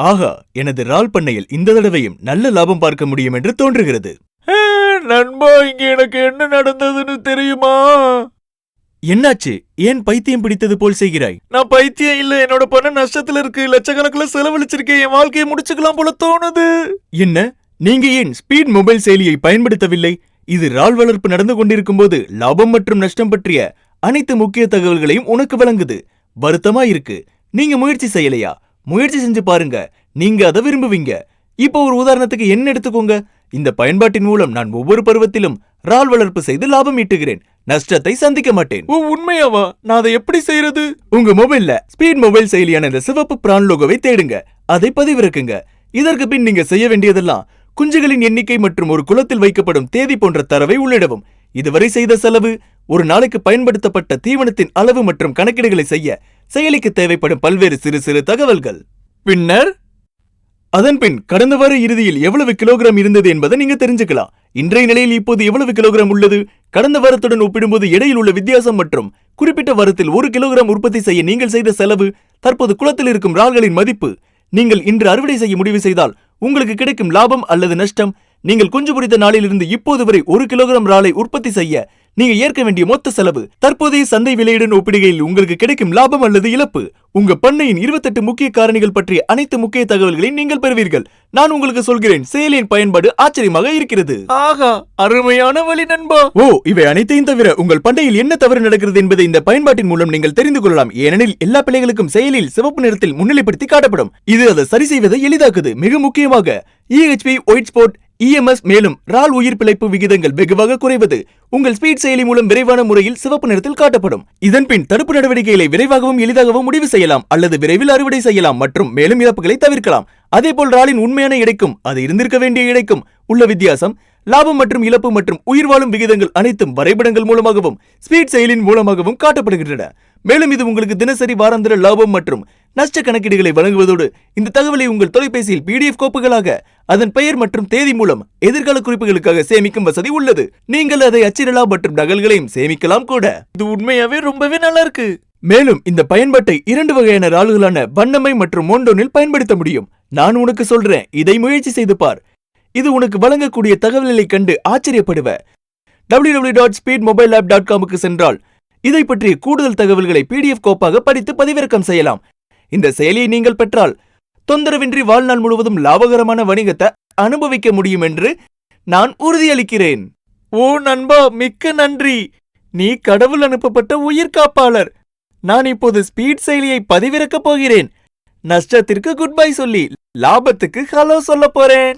ஆகா எனது ரால் பண்ணையில் இந்த தடவையும் நல்ல லாபம் பார்க்க முடியும் என்று தோன்றுகிறது. நண்பா இங்க எனக்கு என்ன நடந்ததுன்னு தெரியுமா? என்னாச்சு? ஏன் பைத்தியம் பிடித்தது போல் செய்கிறாய்? நான் பைத்தியம் இல்ல. என்னோட பணம் நஷ்டத்துல இருக்கு. லட்சக்கணக்குல செலவழிச்சிருக்கேன் என் வாழ்க்கையை முடிச்சுக்கலாம் போல தோணுது. என்ன? நீங்க ஏன் ஸ்பீட் மொபைல் செயலியை பயன்படுத்தவில்லை? இது ரால் வளர்ப்பு நடந்து கொண்டிருக்கும் போது லாபம் மற்றும் நஷ்டம் பற்றிய அனைத்து முக்கிய தகவல்களையும் உனக்கு வழங்குது. வருத்தமா இருக்கு. நீங்க முயற்சி செய்யலையா? முயற்சி செஞ்சு பாருங்க. நீங்க அதை விரும்புவீங்க. இப்போ ஒரு உதாரணத்துக்கு என்ன எடுத்துக்கோங்க. இந்த பயன்பாட்டின் மூலம் நான் ஒவ்வொரு பருவத்திலும் ரால் வளர்ப்பு செய்து லாபம் ஈட்டுகிறேன். நஷ்டத்தை சந்திக்க மாட்டேன். ஓ உண்மையாவா? நான் அதை எப்படி செய்யறது? உங்க மொபைல்ல ஸ்பீட் மொபைல் செயலியான இந்த சிவப்பு பிரான் லோகோவை தேடுங்க. அதை பதிவிறக்குங்க. இதற்கு பின் நீங்க செய்ய வேண்டியதெல்லாம் குஞ்சுகளின் எண்ணிக்கை மற்றும் ஒரு குளத்தில் வைக்கப்படும் தேதி போன்ற தரவை உள்ளிடவும். இதுவரை செய்த செலவு ஒரு நாளைக்கு பயன்படுத்தப்பட்ட தீவனத்தின் அளவு மற்றும் கணக்கீடுகளை செய்ய செயலிக்கு தேவைப்படும் பல்வேறு சிறு சிறு தகவல்கள். பின்னர் அதன்பின் கடந்த வார இறுதியில் எவ்வளவு கிலோகிராம் இருந்தது என்பதை நீங்க தெரிஞ்சுக்கலாம். இன்றைய நிலையில் இப்போது எவ்வளவு கிலோகிராம் உள்ளது? கடந்த வாரத்துடன் ஒப்பிடும்போது இடையில் உள்ள வித்தியாசம் மற்றும் குறிப்பிட்ட வாரத்தில் ஒரு கிலோகிராம் உற்பத்தி செய்ய நீங்கள் செய்த செலவு தற்போது குளத்தில் இருக்கும் இறால்களின் மதிப்பு நீங்கள் இன்று அறுவடை செய்ய முடிவு செய்தால் உங்களுக்கு கிடைக்கும் லாபம் அல்லது நஷ்டம். நீங்கள் குஞ்சு பொரித்த நாளிலிருந்து இப்போது வரை ஒரு கிலோகிராம் இறாலை உற்பத்தி செய்ய நீங்க ஏற்க வேண்டிய மொத்த செலவு தற்போதைய சந்தை விலையுடன் ஒப்பிடுகையில் உங்களுக்கு கிடைக்கும் லாபம் அல்லது இழப்பு. உங்க பண்ணையின் 28 முக்கிய காரணிகள் பற்றிய அனைத்து முக்கிய தகவல்களை நீங்கள் பெறுவீர்கள். நான் உங்களுக்கு சொல்கிறேன் செயலியின் பயன்பாடு ஆச்சரியமாக இருக்கிறது. ஆகா அருமையான வழி நண்பா. ஓ இவை அனைத்தையும் தவிர உங்கள் பண்டையில் என்ன தவறு நடக்கிறது என்பதை இந்த பயன்பாட்டின் மூலம் நீங்கள் தெரிந்து கொள்ளலாம். ஏனெனில் எல்லா பிள்ளைகளுக்கும் செயலில் சிவப்பு நிறத்தில் முன்னிலைப்படுத்தி காட்டப்படும். இது அதை சரி செய்வதை எளிதாக்குது. மிக முக்கியமாக EHP ஒயிட் ஸ்பாட் இஎம்எஸ் மேலும் ரால் உயிர் பிழைப்பு விகிதங்கள் வெகுவாக குறைவது உங்கள் ஸ்பீட் செயலி மூலம் விரைவான முறையில் சிவப்பு நிறத்தில் காட்டப்படும். இதன்பின் தடுப்பு நடவடிக்கைகளை விரைவாகவும் எளிதாகவும் முடிவு செய்யலாம் அல்லது விரைவில் அறுவடை செய்யலாம் மற்றும் மேலும் இழப்புகளை தவிர்க்கலாம். அதே போல் ராலின் உண்மையான இடைக்கும் அது இருந்திருக்க வேண்டிய இடைக்கும் உள்ள வித்தியாசம் லாபம் மற்றும் இழப்பு மற்றும் உயிர் வாழும் விகிதங்கள் அனைத்தும் வரைபடங்கள் மூலமாகவும் ஸ்பீட் செயலின் மூலமாகவும் காட்டப்படுகின்றன. மேலும் இது உங்களுக்கு தினசரி வாராந்திர லாபம் மற்றும் நஷ்ட கணக்கீடுகளை வழங்குவதோடு இந்த தகவலை உங்கள் தொலைபேசியில் பிடிஎஃப் கோப்புகளாக அதன் பெயர் மற்றும் தேதி மூலம் எதிர்கால குறிப்புகளுக்காக சேமிக்கும் வசதி உள்ளது. நீங்கள் அதை அச்சிடலாம் மற்றும் நகல்களையும் சேமிக்கலாம் கூட. இது உண்மையாவே ரொம்பவே நல்லா இருக்கு. மேலும் இந்த பயன்பாட்டை இரண்டு வகையான ராள்களான வண்ணமை மற்றும் மோண்டோனில் பயன்படுத்த முடியும். நான் உனக்கு சொல்றேன் இதை முயற்சி செய்து பார். இது உனக்கு வழங்கக்கூடிய தகவல்களை கண்டு ஆச்சரியப்படுவ. W dot speed mobile app dot காமுக்கு சென்றால் இதை பற்றிய கூடுதல் தகவல்களை பிடிஎஃப் கோப்பாக படித்து பதிவிறக்கம் செய்யலாம். இந்த செயலியை நீங்கள் பெற்றால் தொந்தரவின்றி வாழ்நாள் முழுவதும் லாபகரமான வணிகத்தை அனுபவிக்க முடியும் என்று நான் உறுதியளிக்கிறேன். ஓ நண்பா மிக்க நன்றி. நீ கடவுள் அனுப்பப்பட்ட உயிர்காப்பாளர். நான் இப்போது ஸ்பீட் செயலியை பதிவிறக்கப் போகிறேன். நஷ்டத்திற்கு குட் பை சொல்லி லாபத்துக்கு ஹலோ சொல்ல போறேன்.